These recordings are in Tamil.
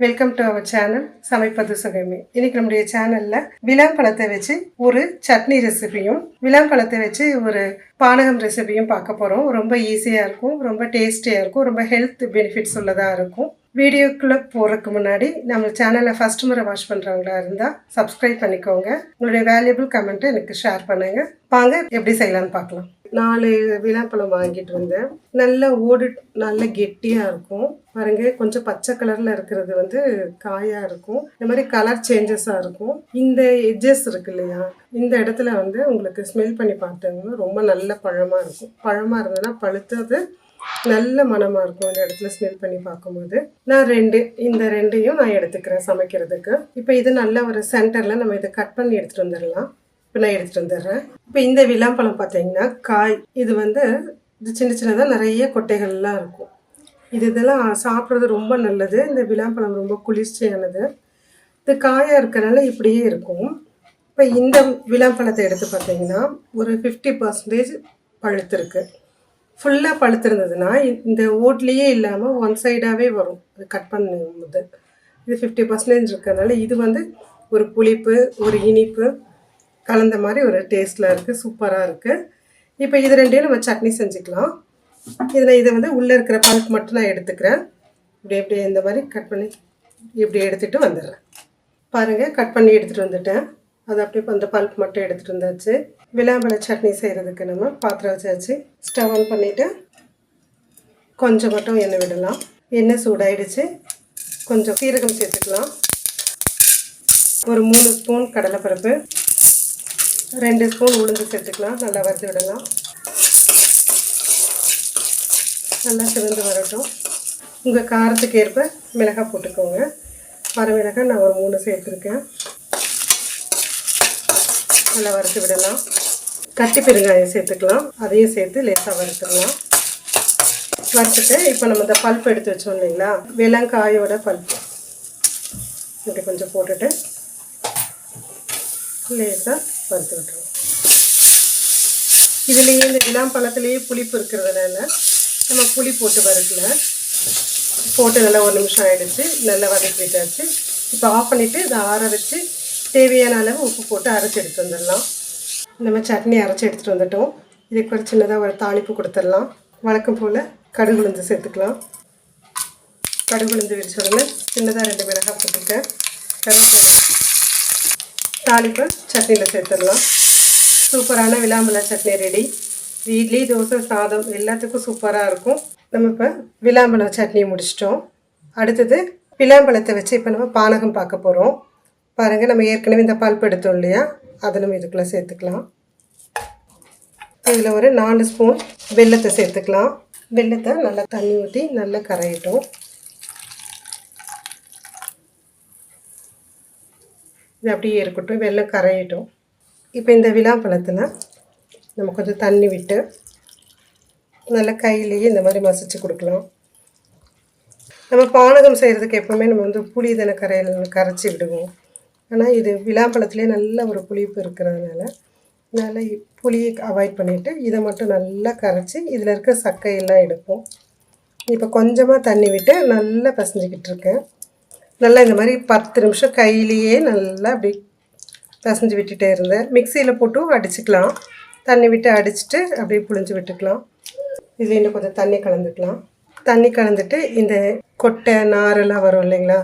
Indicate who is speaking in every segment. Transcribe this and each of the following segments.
Speaker 1: வெல்கம் டு அவர் சேனல் சமைப்பது சுகமே இன்னைக்கு நம்முடைய சேனல்ல விளாம்பழத்தை வச்சு ஒரு சட்னி ரெசிபியும் விளாம்பழத்தை வச்சு ஒரு பானகம் ரெசிபியும் பார்க்க போறோம். ரொம்ப ஈஸியா இருக்கும் ரொம்ப டேஸ்டியா இருக்கும் ரொம்ப ஹெல்த் பெனிஃபிட்ஸ் உள்ளதா இருக்கும். வீடியோக்குள்ளே போகிறதுக்கு முன்னாடி நம்ம சேனலை ஃபர்ஸ்ட் முறை வாட்ச் பண்ணுறவங்களா இருந்தால் சப்ஸ்கிரைப் பண்ணிக்கோங்க. உங்களுடைய வேல்யூபிள் கமெண்ட்டை எனக்கு ஷேர் பண்ணுங்க. வாங்க எப்படி செய்யலாம்னு பார்க்கலாம். நாலு விழாப்பழம் வாங்கிட்டு வந்தேன். நல்லா ஓடு நல்ல கெட்டியாக இருக்கும். பாருங்க கொஞ்சம் பச்சை கலரில் இருக்கிறது வந்து காயாக இருக்கும். இந்த மாதிரி கலர் சேஞ்சஸாக இருக்கும். இந்த எட்ஜஸ் இருக்கு இல்லையா இந்த இடத்துல வந்து உங்களுக்கு ஸ்மெல் பண்ணி பார்த்தீங்கன்னா ரொம்ப நல்ல பழமாக இருக்கும். பழமாக இருந்ததுன்னா பழுத்தது நல்ல மணமாக இருக்கும். இந்த இடத்துல ஸ்மெல் பண்ணி பார்க்கும்போது. நான் ரெண்டு இந்த ரெண்டையும் நான் எடுத்துக்கிறேன் சமைக்கிறதுக்கு. இப்போ இது நல்ல ஒரு சென்டரில் நம்ம இதை கட் பண்ணி எடுத்துகிட்டு வந்துடலாம். இப்போ நான் எடுத்துகிட்டு வந்துடுறேன். இப்போ இந்த விளாம்பழம் பார்த்தீங்கன்னா காய் இது வந்து இது சின்ன சின்னதாக நிறைய கொட்டைகள்லாம் இருக்கும். இது இதெல்லாம் சாப்பிட்றது ரொம்ப நல்லது. இந்த விளாம்பழம் ரொம்ப குளிர்ச்சியானது. இது காயாக இருக்கிறனால இப்படியே இருக்கும். இப்போ இந்த விளாம்பழத்தை எடுத்து பார்த்தீங்கன்னா ஒரு ஃபிஃப்டி பர்சன்டேஜ் பழுத்திருக்கு ஃபுல்லாக பழுத்திருந்ததுன்னா இந்த ஓட்லேயே இல்லாமல் ஒன் சைடாகவே வரும். இது கட் பண்ணும்போது. இது ஃபிஃப்டி பர்சன்டேஜ் இருக்கிறதுனால இது வந்து ஒரு புளிப்பு ஒரு இனிப்பு கலந்த மாதிரி ஒரு டேஸ்ட்டில் இருக்குது சூப்பராக இருக்குது இப்போ இது ரெண்டையும் நம்ம சட்னி செஞ்சுக்கலாம். இதில் இதை வந்து உள்ளே இருக்கிற பல்ப் மட்டும் நான் எடுத்துக்கிறேன். இப்படி இப்படி இந்த மாதிரி கட் பண்ணி இப்படி எடுத்துகிட்டு வந்துடுறேன். பாருங்கள் கட் பண்ணி எடுத்துகிட்டு வந்துட்டேன். அது அப்படியே அந்த பல்ப் மட்டும் எடுத்துகிட்டு வந்தாச்சு. விளாம்பழ சட்னி செய்கிறதுக்கு நம்ம பாத்திரம் வச்சாச்சு. ஸ்டவ் ஆன் பண்ணிவிட்டு கொஞ்சம் மட்டும் எண்ணெய் விடலாம். எண்ணெய் சூடாயிடுச்சு. கொஞ்சம் சீரகம் சேர்த்துக்கலாம். ஒரு மூணு ஸ்பூன் கடலைப்பருப்பு. ரெண்டு ஸ்பூன் உளுந்து சேர்த்துக்கலாம். நல்லா வறுத்து விடலாம். நல்லா சிவந்து வரட்டும். உங்கள் காரத்துக்கு ஏற்ப மிளகாய் போட்டுக்கோங்க. வரமிளகாய் நான் ஒரு மூணு சேர்த்துருக்கேன். நல்லா வறுத்து விடலாம். கட்டி பெருங்காயம் சேர்த்துக்கலாம். அதையும் சேர்த்து லேசாக வறுத்துடலாம். வறுத்துட்டு இப்போ நம்ம இந்த பல்ப் எடுத்து வச்சோம் இல்லைங்களா? வெள்ளங்காயோட பல்ப். இப்படி கொஞ்சம் போட்டுட்டு லேசாக வறுத்து விட்டுருவோம். இதுலேயே இந்த இளம் பழத்துலேயே புளிப்பு இருக்கிறதுனால நம்ம புளி போட்டு வறுக்கல போட்டு நல்லா ஒரு நிமிஷம் ஆகிடுச்சு நல்லா வதக்கி விட்டாச்சு. இப்போ ஆஃப் பண்ணிவிட்டு இதை ஆற வச்சு தேவையான அளவு உப்பு போட்டு அரைச்சி எடுத்து வந்துடலாம். நம்ம சட்னி அரைச்சி எடுத்துகிட்டு வந்துட்டோம். இதுக்கு ஒரு சின்னதாக ஒரு தாளிப்பு கொடுத்துடலாம். வழக்கம் போல் கடுகு உளுந்து சேர்த்துக்கலாம். கடுகு உளுந்து விரிச்ச உடனே சின்னதாக ரெண்டு மிளகாய் போட்டுருக்கேன் கருவேப்பிலை தாளிப்பை சட்னியில் சேர்த்துடலாம். சூப்பரான விளாம்பழ சட்னி ரெடி இட்லி தோசை சாதம் எல்லாத்துக்கும் சூப்பராக இருக்கும். நம்ம இப்போ விளாம்பழம் சட்னி முடிச்சிட்டோம். அடுத்தது விளாம்பழத்தை வச்சு இப்போ நம்ம பானகம் பார்க்க போகிறோம் பாருங்கள் நம்ம ஏற்கனவே இந்த பல்ப் எடுத்தோம் இல்லையா? அதை நம்ம இதுக்குள்ளே சேர்த்துக்கலாம். இதில் ஒரு நாலு ஸ்பூன் வெல்லத்தை சேர்த்துக்கலாம். வெல்லத்தை நல்லா தண்ணி ஊற்றி நல்லா கரையிட்டோம். இது அப்படியே இருக்கட்டும். வெள்ளம் கரையிட்டும். இப்போ இந்த விழாப்பழத்தில் நம்ம கொஞ்சம் தண்ணி விட்டு நல்லா கையிலேயே இந்த மாதிரி மசிச்சு கொடுக்கலாம். நம்ம பானகம் செய்கிறதுக்கு எப்போவுமே நம்ம வந்து புளி தானே கரையில் கரைச்சி விடுவோம். ஆனால் இது விழாப்பழத்துலேயே நல்ல ஒரு புளிப்பு இருக்கிறதுனால நல்லா புளியை அவாய்ட் பண்ணிவிட்டு இதை மட்டும் நல்லா கரைச்சி இதில் இருக்க சக்கையெல்லாம் எடுப்போம். இப்போ கொஞ்சமாக தண்ணி விட்டு நல்லா பசஞ்சிக்கிட்டு இருக்கேன். நல்லா இந்த மாதிரி பத்து நிமிஷம் கையிலேயே நல்லா அப்படி பிசைஞ்சு விட்டுட்டே இருந்தேன். மிக்சியில் போட்டும் அடிச்சுக்கலாம். தண்ணி விட்டு அடிச்சுட்டு அப்படியே புழிஞ்சு விட்டுக்கலாம். இதில் இன்னும் கொஞ்சம் தண்ணி கலந்துக்கலாம். தண்ணி கலந்துட்டு இந்த கொட்டை நாரெல்லாம் வரும் இல்லைங்களா?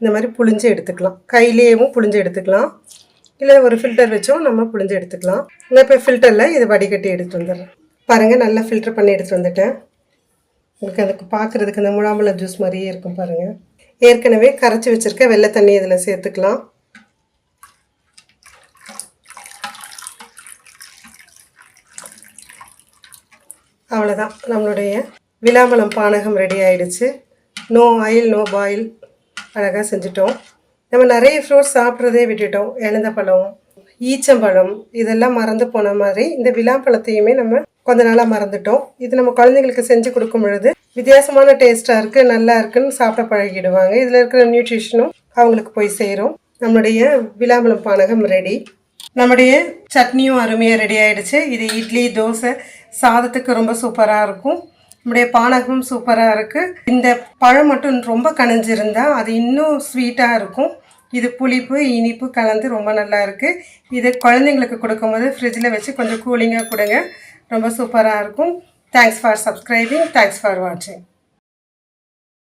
Speaker 1: இந்த மாதிரி புழிஞ்சு எடுத்துக்கலாம். கையிலேயும் புழிஞ்சு எடுத்துக்கலாம். இல்லை ஒரு ஃபில்டர் வச்சும் நம்ம புழிஞ்சு எடுத்துக்கலாம். நான் இப்போ ஃபில்டரில் இதை வடிகட்டி எடுத்து வந்துடுறேன். பாருங்கள் நல்லா ஃபில்டர் பண்ணி எடுத்துகிட்டு வந்துட்டேன். உங்களுக்கு அதுக்கு பார்க்குறதுக்கு இந்த முழாம்பழ ஜூஸ் மாதிரியே இருக்கும் பாருங்கள் ஏற்கனவே கரைச்சி வச்சுருக்க வெள்ளை தண்ணி இதில் சேர்த்துக்கலாம். அவ்வளோதான் நம்மளுடைய விளாம்பழம் பானகம் ரெடி ஆயிடுச்சு. நோ ஆயில் நோ பாயில் அழகாக செஞ்சுட்டோம். நம்ம நிறைய ஃப்ரூட்ஸ் சாப்பிட்றதே விட்டுட்டோம். இழந்தப்பழம் ஈச்சம்பழம் இதெல்லாம் மறந்து போன மாதிரி இந்த விழாப்பழத்தையுமே நம்ம கொஞ்ச நாளாக மறந்துட்டோம். இது நம்ம குழந்தைங்களுக்கு செஞ்சு கொடுக்கும் பொழுது வித்தியாசமான டேஸ்ட்டாக இருக்குது நல்லா இருக்குன்னு சாப்பிட பழகிடுவாங்க. இதில் இருக்கிற நியூட்ரிஷனும் அவங்களுக்கு போய் சேரும். நம்மளுடைய விளாம்பழம் பானகம் ரெடி நம்முடைய சட்னியும் அருமையாக ரெடி ஆகிடுச்சு இது இட்லி தோசை சாதத்துக்கு ரொம்ப சூப்பராக இருக்கும். நம்முடைய பானகமும் சூப்பராக இருக்குது இந்த பழம் மட்டும் ரொம்ப கனிஞ்சிருந்தா அது இன்னும் ஸ்வீட்டாக இருக்கும். இது புளிப்பு இனிப்பு கலந்து ரொம்ப நல்லா இருக்குது இது குழந்தைங்களுக்கு கொடுக்கும்போது ஃப்ரிட்ஜில் வச்சு கொஞ்சம் கூலிங்காக கொடுங்க. ரொம்ப சூப்பராக இருக்கும். Thanks for subscribing thanks for வாட்சிங்